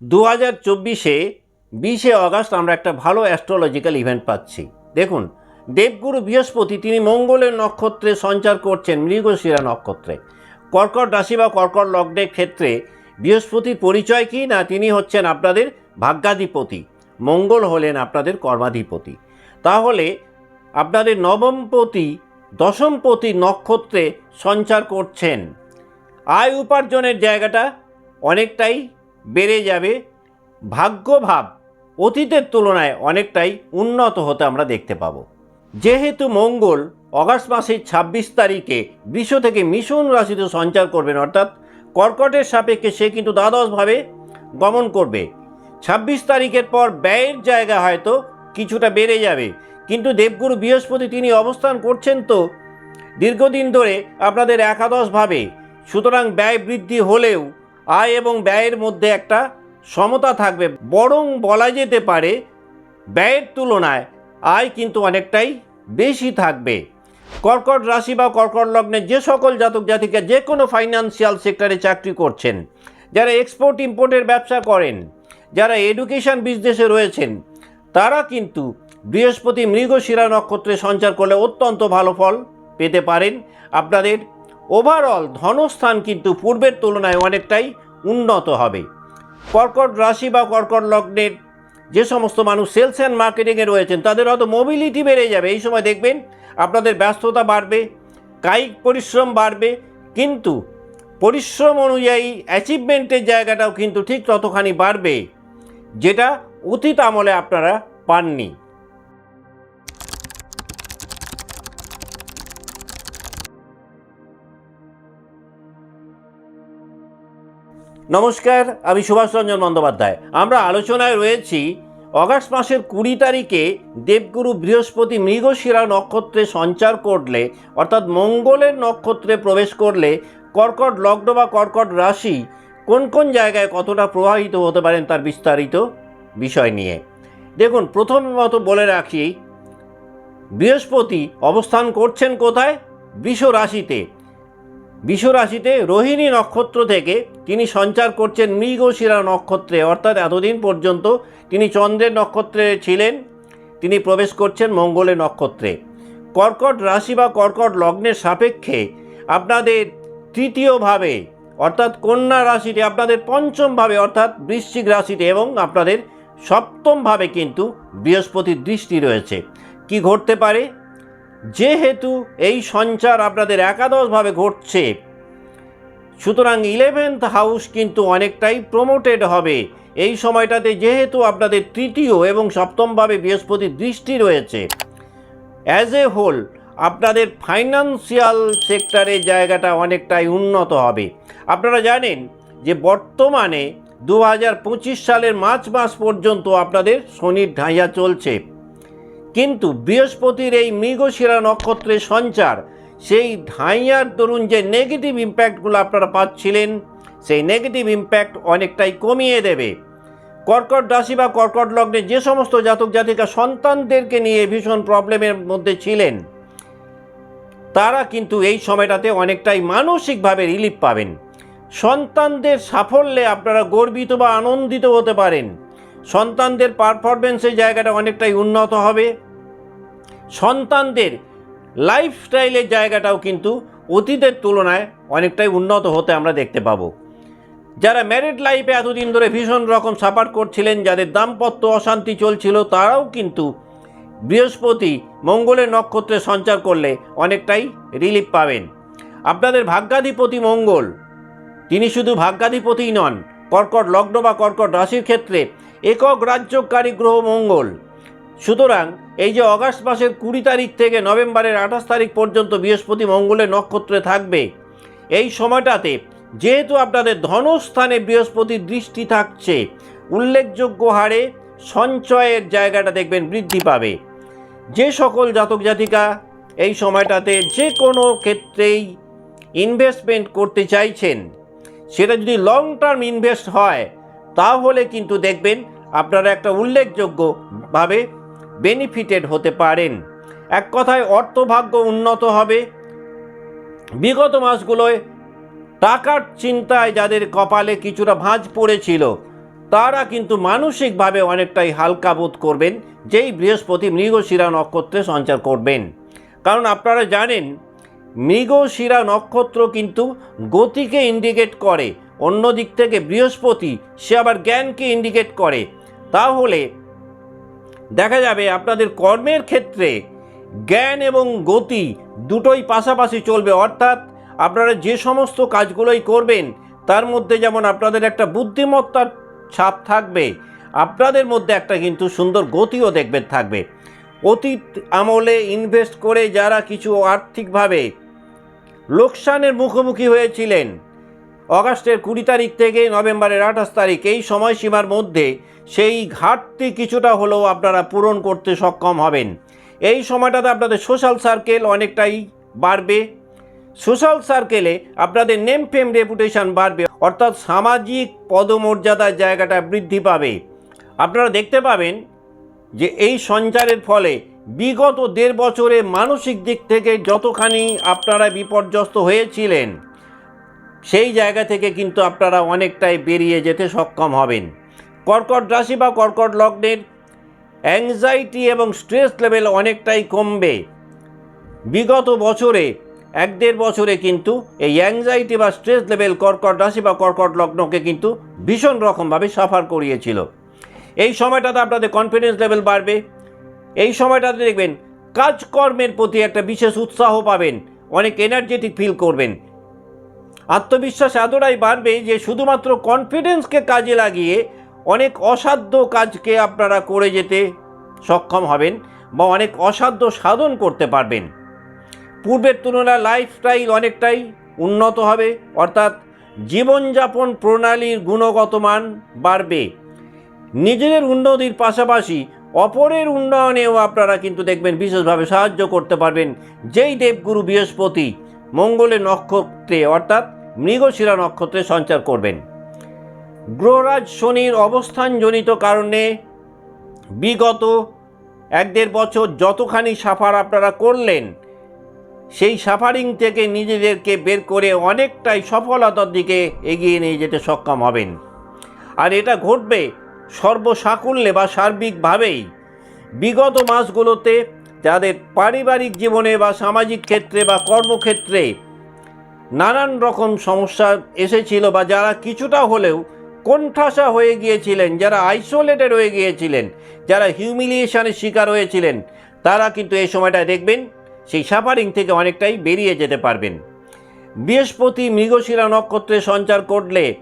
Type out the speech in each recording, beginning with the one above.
দু হাজার চব্বিশে বিশে অগাস্ট আমরা একটা ভালো অ্যাস্ট্রোলজিক্যাল ইভেন্ট পাচ্ছি। দেখুন, দেবগুরু বৃহস্পতি, তিনি মঙ্গলের নক্ষত্রে সঞ্চার করছেন, মৃগশিরা নক্ষত্রে। কর্কট রাশি বা কর্কট লগ্নের ক্ষেত্রে বৃহস্পতির পরিচয় কি না, তিনি হচ্ছেন আপনাদের ভাগ্যাধিপতি। মঙ্গল হলেন আপনাদের কর্মাধিপতি। তাহলে আপনাদের নবমপতি, দশমপতি নক্ষত্রে সঞ্চার করছেন। আয় উপার্জনের জায়গাটা অনেকটাই বেড়ে যাবে। ভাগ্যভাব অতীতের তুলনায় অনেকটাই উন্নত হতে আমরা দেখতে পাব। যেহেতু মঙ্গল অগাস্ট মাসের ছাব্বিশ তারিখে বিশ্ব থেকে মিশন রাশিতে সঞ্চার করবেন, অর্থাৎ কর্কটের সাপেক্ষে সে কিন্তু দ্বাদশভাবে গমন করবে। ছাব্বিশ তারিখের পর ব্যয়ের জায়গা হয়তো কিছুটা বেড়ে যাবে, কিন্তু দেবগুরু বৃহস্পতি তিনি অবস্থান করছেন তো দীর্ঘদিন ধরে আপনাদের একাদশভাবে। সুতরাং ব্যয় বৃদ্ধি হলেও আয় এবং ব্যয়ের মধ্যে একটা সমতা থাকবে। বরং বলা যেতে পারে, ব্যয়ের তুলনায় আয় কিন্তু অনেকটাই বেশি থাকবে। কর্কট রাশি বা কর্কট লগ্নে যে সকল জাতক জাতিকা যে কোনো ফাইন্যান্সিয়াল সেক্টরে চাকরি করছেন, যারা এক্সপোর্ট ইম্পোর্টের ব্যবসা করেন, যারা এডুকেশন বিজনেসে রয়েছেন, তারা কিন্তু বৃহস্পতি মৃগশিরা নক্ষত্রে সঞ্চার করলে অত্যন্ত ভালো ফল পেতে পারেন। আপনাদের ওভারঅল ধনস্থান কিন্তু পূর্বের তুলনায় অনেকটাই উন্নত হবে। কর্কট রাশি বা কর্কট লগ্নের যে সমস্ত মানুষ সেলস অ্যান্ড মার্কেটিংয়ে রয়েছেন, তাদের হয়তো মোবিলিটি বেড়ে যাবে। এই সময় দেখবেন আপনাদের ব্যস্ততা বাড়বে, কায়িক পরিশ্রম বাড়বে, কিন্তু পরিশ্রম অনুযায়ী অ্যাচিভমেন্টের জায়গাটাও কিন্তু ঠিক ততখানি বাড়বে, যেটা অতীত আমলে আপনারা পাননি। নমস্কার, আমি সুভাষ রঞ্জন বন্দ্যোপাধ্যায়। আমরা আলোচনায় রয়েছি, অগাস্ট মাসের কুড়ি তারিখে দেবগুরু বৃহস্পতি মৃগশিরা নক্ষত্রে সঞ্চার করলে, অর্থাৎ মঙ্গলের নক্ষত্রে প্রবেশ করলে, কর্কট লগ্ন বা কর্কট রাশি কোন কোন জায়গায় কতটা প্রভাবিত হতে পারেন তার বিস্তারিত বিষয় নিয়ে। দেখুন প্রথম মতো বলে রাখি, বৃহস্পতি অবস্থান করছেন কোথায়? বৃষ রাশিতে। বিষ রাশিতে রোহিণী নক্ষত্র থেকে তিনি সঞ্চার করছেন মৃগশিরা নক্ষত্রে, অর্থাৎ এতদিন পর্যন্ত তিনি চন্দ্রের নক্ষত্রে ছিলেন, তিনি প্রবেশ করছেন মঙ্গলের নক্ষত্রে। কর্কট রাশি বা কর্কট লগ্নের সাপেক্ষে আপনাদের তৃতীয়ভাবে অর্থাৎ কন্যা রাশিতে আপনাদের পঞ্চমভাবে অর্থাৎ বৃশ্চিক রাশিতে এবং আপনাদের সপ্তমভাবে কিন্তু বৃহস্পতির দৃষ্টি রয়েছে। কি ঘটতে পারে? যেহেতু এই সঞ্চার আপনাদের একাদশভাবে ঘটছে, সুতরাং ইলেভেন্থ হাউস কিন্তু অনেকটাই প্রমোটেড হবে। এই সময়টাতে যেহেতু আপনাদের তৃতীয় এবং সপ্তমভাবে বৃহস্পতির দৃষ্টি রয়েছে। অ্যাজ এ হোল আপনাদের ফাইন্যান্সিয়াল সেক্টরের জায়গাটা অনেকটাই উন্নত হবে। আপনারা জানেন যে বর্তমানে দু হাজার পঁচিশ সালের মার্চ মাস পর্যন্ত আপনাদের শনির ঢাইয়া চলছে। কিন্তু বৃহস্পতির এই মৃগশিরা নক্ষত্রের সঞ্চার, সেই ঢাইয়ার দরুন যে নেগেটিভ ইম্প্যাক্টগুলো আপনারা পাচ্ছিলেন, সেই নেগেটিভ ইম্প্যাক্ট অনেকটাই কমিয়ে দেবে। কর্কট রাশি বা কর্কট লগ্নে যে সমস্ত জাতক জাতিকা সন্তানদেরকে নিয়ে ভীষণ প্রবলেমের মধ্যে ছিলেন, তারা কিন্তু এই সময়টাতে অনেকটাই মানসিকভাবে রিলিফ পাবেন। সন্তানদের সাফল্যে আপনারা গর্বিত বা আনন্দিত হতে পারেন। সন্তানদের পারফরমেন্সের জায়গাটা অনেকটাই উন্নত হবে। সন্তানদের লাইফস্টাইলের জায়গাটাও কিন্তু অতীতের তুলনায় অনেকটাই উন্নত হতে আমরা দেখতে পাবো। যারা ম্যারিড লাইফে এতদিন ধরে ভীষণ রকম সাপার করছিলেন, যাদের দাম্পত্য অশান্তি চলছিল, তারাও কিন্তু বৃহস্পতি মঙ্গলের নক্ষত্রে সঞ্চার করলে অনেকটাই রিলিফ পাবেন। আপনাদের ভাগ্যাধিপতি মঙ্গল, তিনি শুধু ভাগ্যাধিপতিই নন, কর্কট লগ্ন বা কর্কট রাশির ক্ষেত্রে একক রাজ্যকারী গ্রহ মঙ্গল। সুতরাং এই যে অগাস্ট মাসের কুড়ি তারিখ থেকে নভেম্বরের আঠাশ তারিখ পর্যন্ত বৃহস্পতি মঙ্গলের নক্ষত্রে থাকবে, এই সময়টাতে যেহেতু আপনাদের ধনস্থানে বৃহস্পতির দৃষ্টি থাকছে, উল্লেখযোগ্য হারে সঞ্চয়ের জায়গাটা দেখবেন বৃদ্ধি পাবে। যে সকল জাতক জাতিকা এই সময়টাতে যে কোনো ক্ষেত্রেই ইনভেস্টমেন্ট করতে চাইছেন, সেটা যদি লং টার্ম ইনভেস্ট হয়, তাহলে কিন্তু দেখবেন আপনারা একটা উল্লেখযোগ্যভাবে বেনিফিটেড হতে পারেন। এক কথায় অর্থভাগ্য উন্নত হবে। বিগত মাসগুলোয় টাকার চিন্তায় যাদের কপালে কিছুটা ভাঁজ পড়েছিল, তারা কিন্তু মানসিকভাবে অনেকটাই হালকা বোধ করবেন, যেই বৃহস্পতি মৃগশিরা নক্ষত্রে সঞ্চার করবেন। কারণ আপনারা জানেন, মৃগশিরা নক্ষত্র কিন্তু গতিকে ইন্ডিকেট করে। অন্য দিক থেকে বৃহস্পতি, সে আবার জ্ঞানকে ইন্ডিকেট করে। তাহলে দেখা যাবে আপনাদের কর্মের ক্ষেত্রে জ্ঞান এবং গতি দুটোই পাশাপাশি চলবে। অর্থাৎ আপনারা যে সমস্ত কাজগুলোই করবেন, তার মধ্যে যেমন আপনাদের একটা বুদ্ধিমত্তার ছাপ থাকবে, আপনাদের মধ্যে একটা কিন্তু সুন্দর গতিও দেখবেন থাকবে। অতীত আমলে ইনভেস্ট করে যারা কিছু আর্থিকভাবে লোকসানের মুখোমুখি হয়েছিলেন অগাস্টের কুড়ি তারিখ থেকে নভেম্বরের আঠাশ তারিখ এই সময়সীমার মধ্যে সেই ঘাটতি কিছুটা হলেও আপনারা পূরণ করতে সক্ষম হবেন। এই সময়টাতে আপনাদের সোশ্যাল সার্কেল অনেকটাই বাড়বে। সোশ্যাল সার্কেলে আপনাদের নেম ফেম রেপুটেশন বাড়বে, অর্থাৎ সামাজিক পদমর্যাদার জায়গাটা বৃদ্ধি পাবে। আপনারা দেখতে পাবেন যে এই সঞ্চারের ফলে বিগত দেড় বছরে মানসিক দিক থেকে যতখানি আপনারা বিপর্যস্ত হয়েছিলেন সেই জায়গা থেকে কিন্তু আপনারা অনেকটাই বেরিয়ে যেতে সক্ষম হবেন। কর্কট রাশি বা কর্কট লগ্নের অ্যাংজাইটি এবং স্ট্রেস লেভেল অনেকটাই কমবে। বিগত বছরে, এক দেড় বছরে কিন্তু এই অ্যাংজাইটি বা স্ট্রেস লেভেল কর্কট রাশি বা কর্কট লগ্নকে কিন্তু ভীষণ রকমভাবে সাফার করিয়েছিল। এই সময়টাতে আপনাদের কনফিডেন্স লেভেল বাড়বে। এই সময়টাতে দেখবেন কাজকর্মের প্রতি একটা বিশেষ উৎসাহ পাবেন। অনেক এনার্জেটিক ফিল করবেন। আত্মবিশ্বাস এতটাই বাড়বে যে শুধুমাত্র কনফিডেন্সকে কাজে লাগিয়ে অনেক অসাধ্য কাজকে আপনারা করে যেতে সক্ষম হবেন বা অনেক অসাধ্য সাধন করতে পারবেন। পূর্বের তুলনায় লাইফস্টাইল অনেকটাই উন্নত হবে, অর্থাৎ জীবনযাপন প্রণালীর গুণগত মান বাড়বে। নিজেদের উন্নতির পাশাপাশি অপরের উন্নয়নেও আপনারা কিন্তু দেখবেন বিশেষভাবে সাহায্য করতে পারবেন। যেই দেবগুরু বৃহস্পতি, মঙ্গলের নক্ষত্রে, অর্থাৎ মৃগশিরা নক্ষত্রে সঞ্চার করবেন। গ্রহরাজ শনির অবস্থানজনিত কারণে বিগত এক দেড় বছর যতখানি সাফার আপনারা করলেন, সেই সাফারিং থেকে নিজেদেরকে বের করে অনেকটাই সফলতার দিকে এগিয়ে নিয়ে যেতে সক্ষম হবেন। আর এটা ঘটবে সর্বসাকুল্যে বা সার্বিকভাবেই। বিগত মাসগুলোতে যাদের পারিবারিক জীবনে বা সামাজিক ক্ষেত্রে বা কর্মক্ষেত্রে নানান রকম সমস্যা এসেছিল বা যারা কিছুটা হলেও কোণঠাসা হয়ে গিয়েছিলেন, যারা আইসোলেটেড হয়ে গিয়েছিলেন, যারা হিউমিলিয়েশনের শিকার হয়েছিলেন, তারা কিন্তু এই সময়টা দেখবেন সেই সাফারিং থেকে অনেকটাই বেরিয়ে যেতে পারবেন। বৃহস্পতি মৃগশিরা নক্ষত্রে সঞ্চার করলে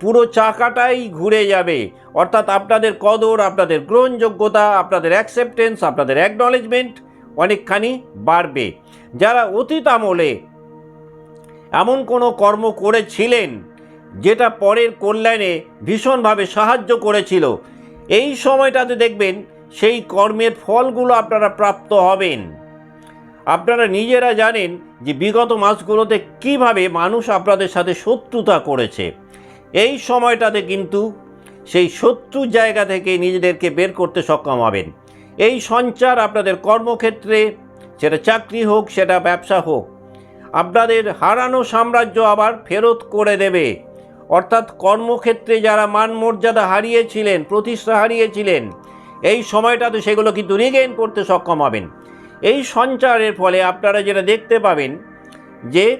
পুরো চাকাটাই ঘুরে যাবে। অর্থাৎ আপনাদের কদর, আপনাদের গ্রহণযোগ্যতা, আপনাদের অ্যাকসেপ্টেন্স আপনাদের অ্যাকনলেজমেন্ট অনেকখানি বাড়বে। যারা অতীত আমলে এমন কোনো কর্ম করেছিলেন যেটা পরের কল্যাণে ভীষণভাবে সাহায্য করেছিল। এই সময়টাতে দেখবেন সেই কর্মের ফলগুলো আপনারা প্রাপ্ত হবেন। আপনারা নিজেরা জানেন যে বিগত মাসগুলোতে কীভাবে মানুষ আপনাদের সাথে শত্রুতা করেছে। এই সময়টাতে কিন্তু সেই শত্রু জায়গা থেকে নিজেদেরকে বের করতে সক্ষম হবেন। এই সঞ্চার আপনাদের কর্মক্ষেত্রে, সেটা চাকরি হোক, সেটা ব্যবসা হোক আপনাদের হারানো সাম্রাজ্য আবার ফেরত করে দেবে। অর্থাৎ কর্মক্ষেত্রে যারা মান মর্যাদা হারিয়েছিলেন, প্রতিষ্ঠা হারিয়েছিলেন, এই সময়টাতে সেগুলো কিন্তু রিগেইন করতে সক্ষম হবেন। এই সঞ্চারের ফলে আপনারা যেটা দেখতে পাবেন যে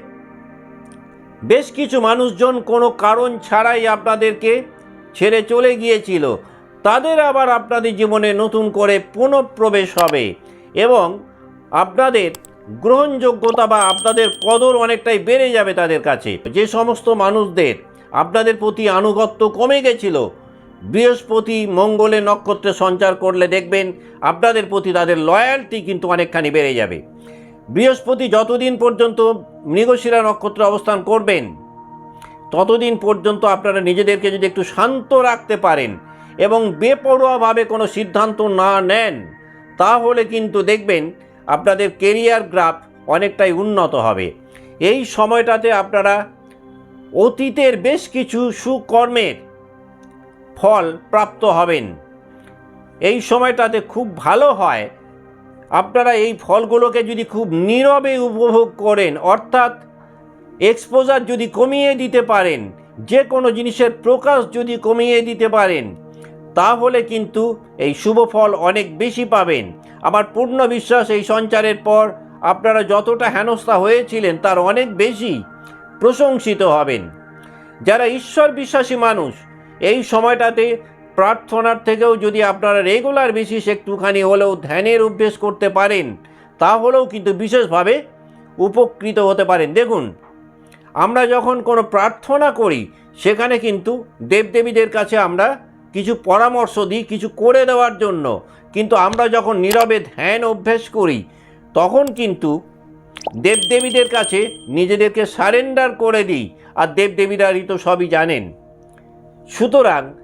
বেশ কিছু মানুষজন কোনো কারণ ছাড়াই আপনাদেরকে ছেড়ে চলে গিয়েছিল। তাদের আবার আপনাদের জীবনে নতুন করে পুনঃপ্রবেশ হবে এবং আপনাদের গ্রহণযোগ্যতা বা আপনাদের কদর অনেকটাই বেড়ে যাবে তাদের কাছে। যে সমস্ত মানুষদের আপনাদের প্রতি আনুগত্য কমে গেছিল, বৃহস্পতি মঙ্গলে নক্ষত্রে সঞ্চার করলে দেখবেন আপনাদের প্রতি তাদের লয়্যালটি কিন্তু অনেকখানি বেড়ে যাবে। বৃহস্পতি যতদিন পর্যন্ত মৃগশিরা নক্ষত্রে অবস্থান করবেন, ততদিন পর্যন্ত আপনারা নিজেদেরকে যদি একটু শান্ত রাখতে পারেন এবং বেপরোয়াভাবে কোনো সিদ্ধান্ত না নেন, তাহলে কিন্তু দেখবেন আপনাদের কেরিয়ার গ্রাফ অনেকটাই উন্নত হবে। এই সময়টাতে আপনারা অতীতের বেশ কিছু সুকর্মের ফল প্রাপ্ত হবেন। এই সময়টাতে খুব ভালো হয়। আপনারা এই ফলগুলোকে যদি খুব নীরবে উপভোগ করেন, অর্থাৎ এক্সপোজার যদি কমিয়ে দিতে পারেন যে কোনো জিনিসের প্রকাশ যদি কমিয়ে দিতে পারেন, তাহলে কিন্তু এই শুভ ফল অনেক বেশি পাবেন। আমার পূর্ণ বিশ্বাস এই সঞ্চারের পর আপনারা যতটা হেনস্থা হয়েছিলেন তার অনেক বেশি প্রশংসিত হবেন। যারা ঈশ্বর বিশ্বাসী মানুষ, এই সময়টাতে প্রার্থনার থেকেও যদি আপনারা রেগুলার বেসিস একটুখানি হলেও ধ্যানের অভ্যেস করতে পারেন, তাহলেও কিন্তু বিশেষভাবে উপকৃত হতে পারেন। দেখুন, আমরা যখন কোনো প্রার্থনা করি, সেখানে কিন্তু দেবদেবীদের কাছে আমরা কিছু পরামর্শ দিই, কিছু করে দেওয়ার জন্য। কিন্তু আমরা যখন নীরবে ধ্যান অভ্যেস করি, তখন কিন্তু দেবদেবীদের কাছে নিজেদেরকে সারেন্ডার করে দিই, আর দেবদেবীরাই তো সবই জানেন। সুতরাং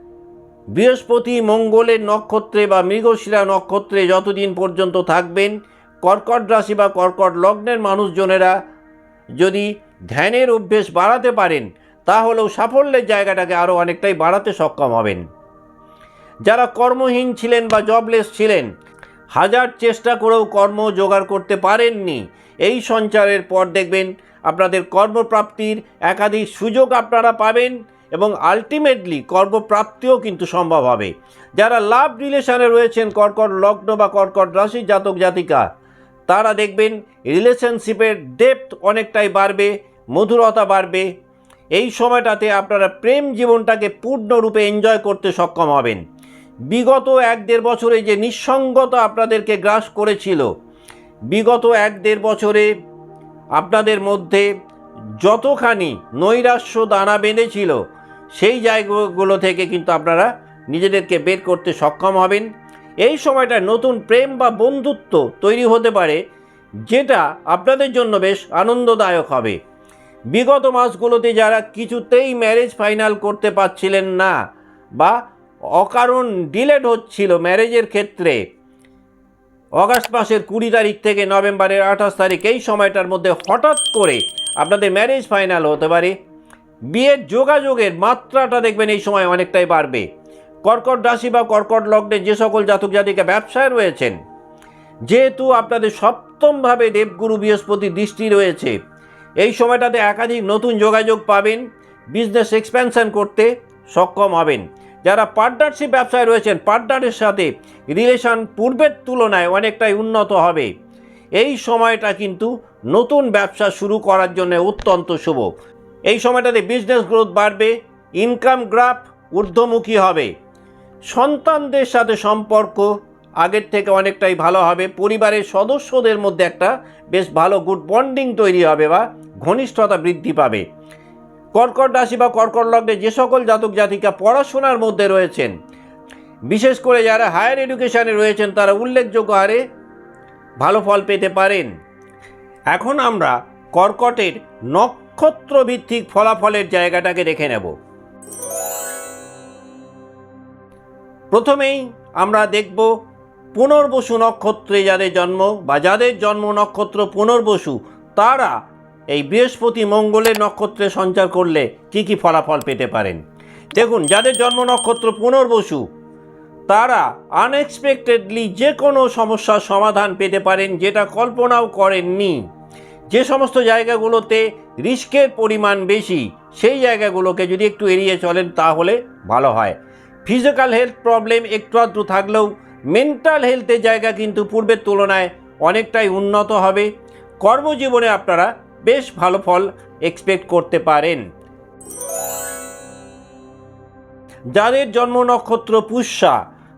বৃহস্পতি, মঙ্গলের নক্ষত্রে বা মৃগশিরা নক্ষত্রে যতদিন পর্যন্ত থাকবেন, কর্কট রাশি বা কর্কট লগ্নের মানুষজনেরা যদি ধ্যানের অভ্যেস বাড়াতে পারেন, তাহলেও সাফল্যের জায়গাটাকে আরও অনেকটাই বাড়াতে সক্ষম হবেন। যারা কর্মহীন ছিলেন বা জবলেস ছিলেন, হাজার চেষ্টা করেও কর্ম জোগাড় করতে পারেননি। এই সঞ্চারের পর দেখবেন আপনাদের কর্মপ্রাপ্তির একাধিক সুযোগ আপনারা পাবেন এবং আলটিমেটলি কর্মপ্রাপ্তিও কিন্তু সম্ভব হবে। যারা লাভ রিলেশনে রয়েছেন, কর্কট লগ্ন বা কর্কট রাশি জাতক জাতিকা, তারা দেখবেন রিলেশনশিপের ডেপথ অনেকটাই বাড়বে, মধুরতা বাড়বে। এই সময়টাতে আপনারা প্রেম জীবনটাকে পূর্ণরূপে এনজয় করতে সক্ষম হবেন। বিগত এক দেড় বছরে যে নিঃসঙ্গতা আপনাদেরকে গ্রাস করেছিল, বিগত এক দেড় বছরে আপনাদের মধ্যে যতখানি নৈরাশ্য দানা বেঁধেছিল, সেই জায়গাগুলো থেকে কিন্তু আপনারা নিজেদেরকে বের করতে সক্ষম হবেন। এই সময়টা নতুন প্রেম বা বন্ধুত্ব তৈরি হতে পারে, যেটা আপনাদের জন্য বেশ আনন্দদায়ক হবে। বিগত মাসগুলোতে যারা কিছুতেই ম্যারেজ ফাইনাল করতে পারছিলেন না বা অকারণ ডিলেট হচ্ছিল ম্যারেজের ক্ষেত্রে। অগাস্ট মাসের কুড়ি তারিখ থেকে নভেম্বরের আঠাশ তারিখ, এই সময়টার মধ্যে হঠাৎ করে আপনাদের ম্যারেজ ফাইনাল হতে পারে। বিয়ের যোগাযোগের মাত্রাটা দেখবেন এই সময় অনেকটাই বাড়বে। কর্কট রাশি বা কর্কট লগ্নে যে সকল জাতক জাতিকে ব্যবসায় রয়েছেন, যেহেতু আপনাদের সপ্তমভাবে দেবগুরু বৃহস্পতি দৃষ্টি রয়েছে, এই সময়টাতে একাধিক নতুন যোগাযোগ পাবেন, বিজনেস এক্সপ্যানশন করতে সক্ষম হবেন। যারা পার্টনারশিপ ব্যবসায় রয়েছেন পার্টনারের সাথে রিলেশন পূর্বের তুলনায় অনেকটাই উন্নত হবে। এই সময়টা কিন্তু নতুন ব্যবসা শুরু করার জন্য অত্যন্ত শুভ। এই সময়টাতে বিজনেস গ্রোথ বাড়বে ইনকাম গ্রাফ ঊর্ধ্বমুখী হবে। সন্তানদের সাথে সম্পর্ক আগের থেকে অনেকটাই ভালো হবে। পরিবারের সদস্যদের মধ্যে একটা বেশ ভালো গুড বন্ডিং তৈরি হবে বা ঘনিষ্ঠতা বৃদ্ধি পাবে। কর্কট রাশি বা কর্কট লগ্নে যে সকল জাতক জাতিকা পড়াশোনার মধ্যে রয়েছেন, বিশেষ করে যারা হায়ার এডুকেশানে রয়েছেন, তারা উল্লেখযোগ্য হারে ভালো ফল পেতে পারেন। এখন আমরা কর্কটের নক্ষত্র ভিত্তিক ফলাফলের জায়গাটাকে দেখে নেব। প্রথমেই আমরা দেখব পুনর্বসু নক্ষত্রে যাদের জন্ম বা যাদের জন্ম নক্ষত্র পুনর্বসু, তারা এই বৃহস্পতি মঙ্গলের নক্ষত্রে সঞ্চার করলে কি কি ফলাফল পেতে পারেন? দেখুন, যাদের জন্ম নক্ষত্র পুনর্বসু, তারা আনএক্সপেক্টেডলি যে কোনো সমস্যার সমাধান পেতে পারেন যেটা কল্পনাও করেননি। যে সমস্ত জায়গাগুলোতে রিস্কের পরিমাণ বেশি, সেই জায়গাগুলোকে যদি একটু এড়িয়ে চলেন তাহলে ভালো হয়। ফিজিক্যাল হেলথ প্রবলেম একটু আধটু থাকলেও মেন্টাল হেলথের জায়গা কিন্তু পূর্বের তুলনায় অনেকটাই উন্নত হবে। কর্মজীবনে আপনারা বেশ ভালো ফল এক্সপেক্ট করতে পারেন। যাদের জন্ম নক্ষত্র পুষ্যা,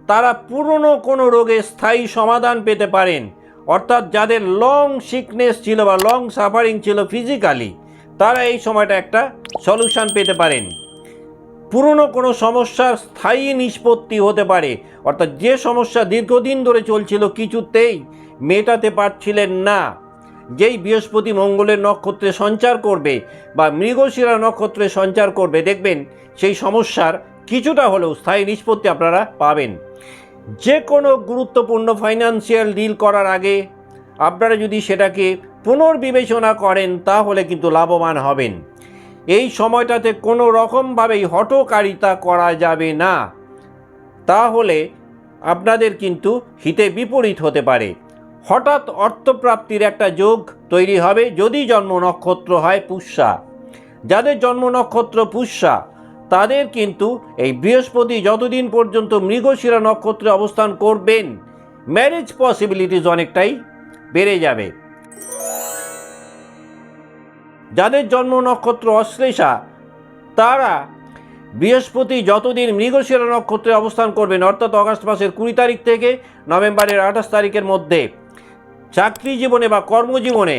তারা পুরনো কোনো রোগের স্থায়ী সমাধান পেতে পারেন। অর্থাৎ যাদের লং সিকনেস ছিল বা লং সাফারিং ছিল ফিজিক্যালি তারা এই সময়টা একটা সলিউশন পেতে পারেন। পুরনো কোনো সমস্যার স্থায়ী নিষ্পত্তি হতে পারে। অর্থাৎ যে সমস্যা দীর্ঘদিন ধরে চলছিল কিছুতেই মেটাতে পারছিলেন না। যেই বৃহস্পতি মঙ্গলের নক্ষত্রে সঞ্চার করবে বা মৃগশিরা নক্ষত্রে সঞ্চার করবে, দেখবেন সেই সমস্যার কিছুটা হলেও স্থায়ী নিষ্পত্তি আপনারা পাবেন। যে কোনো গুরুত্বপূর্ণ ফাইন্যান্সিয়াল ডিল করার আগে আপনারা যদি সেটাকে পুনর্বিবেচনা করেন, তাহলে কিন্তু লাভবান হবেন। এই সময়টাতে কোনো রকমভাবেই হটকারিতা করা যাবে না। তাহলে আপনাদের কিন্তু হিতে বিপরীত হতে পারে। হঠাৎ অর্থপ্রাপ্তির একটা যোগ তৈরি হবে যদি জন্ম নক্ষত্র হয় পুষ্যা। যাদের জন্ম নক্ষত্র পুষ্যা, তাদের কিন্তু এই বৃহস্পতি যতদিন পর্যন্ত মৃগশিরা নক্ষত্রে অবস্থান করবেন ম্যারেজ পসিবিলিটিস অনেকটাই বেড়ে যাবে। যাদের জন্ম নক্ষত্র অশ্লেষা, তারা বৃহস্পতি যতদিন মৃগশিরা নক্ষত্রে অবস্থান করবেন, অর্থাৎ অগাস্ট মাসের কুড়ি তারিখ থেকে নভেম্বরের আঠাশ তারিখের মধ্যে চাকরি জীবনে বা কর্মজীবনে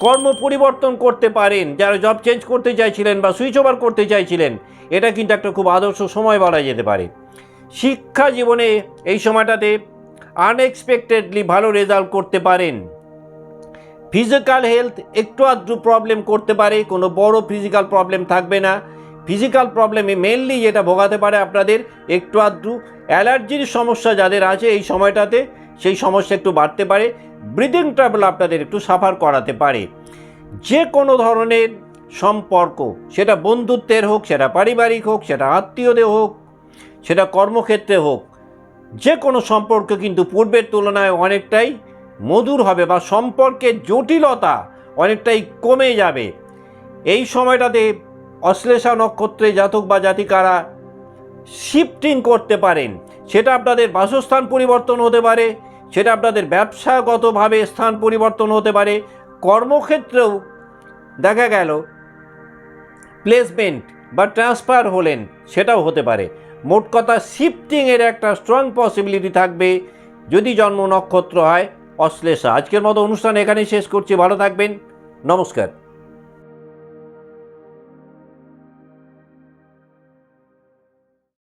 কর্ম পরিবর্তন করতে পারেন, যারা জব চেঞ্জ করতে চাইছিলেন বা সুইচ ওভার করতে চাইছিলেন, এটা কিন্তু একটা খুব আদর্শ সময় বলা যেতে পারে। শিক্ষা জীবনে এই সময়টাতে আনএক্সপেক্টেডলি ভালো রেজাল্ট করতে পারেন। ফিজিক্যাল হেলথ একটু আধটু প্রবলেম করতে পারে, কোনো বড় ফিজিক্যাল প্রবলেম থাকবে না। ফিজিক্যাল প্রবলেমে মেনলি যেটা ভোগাতে পারে আপনাদের, একটু আধটু অ্যালার্জির সমস্যা যাদের আছে এই সময়টাতে, সেই সমস্যা একটু বাড়তে পারে। ব্রিদিং ট্রাভেল আপনাদের একটু সাফার করাতে পারে। যে কোনো ধরনের সম্পর্ক, সেটা বন্ধুত্বের হোক, সেটা পারিবারিক হোক, সেটা আত্মীয়দের হোক, সেটা কর্মক্ষেত্রে হোক যে কোনো সম্পর্ক কিন্তু পূর্বের তুলনায় অনেকটাই মধুর হবে বা সম্পর্কের জটিলতা অনেকটাই কমে যাবে। এই সময়টাতে অশ্লেষা নক্ষত্রে জাতক বা জাতিকারা শিফটিং করতে পারেন। সেটা আপনাদের বাসস্থান পরিবর্তন হতে পারে সেটা আপনাদের ব্যবসাগতভাবে স্থান পরিবর্তন হতে পারে, কর্মক্ষেত্রেও দেখা গেল প্লেসমেন্ট বা ট্রান্সফার হলেন, সেটাও হতে পারে। মোট কথা শিফটিংয়ের একটা স্ট্রং পসিবিলিটি থাকবে, যদি জন্ম নক্ষত্র হয়, অশ্লেষা। আজকের মতো অনুষ্ঠান এখানেই শেষ করছি, ভালো থাকবেন, নমস্কার।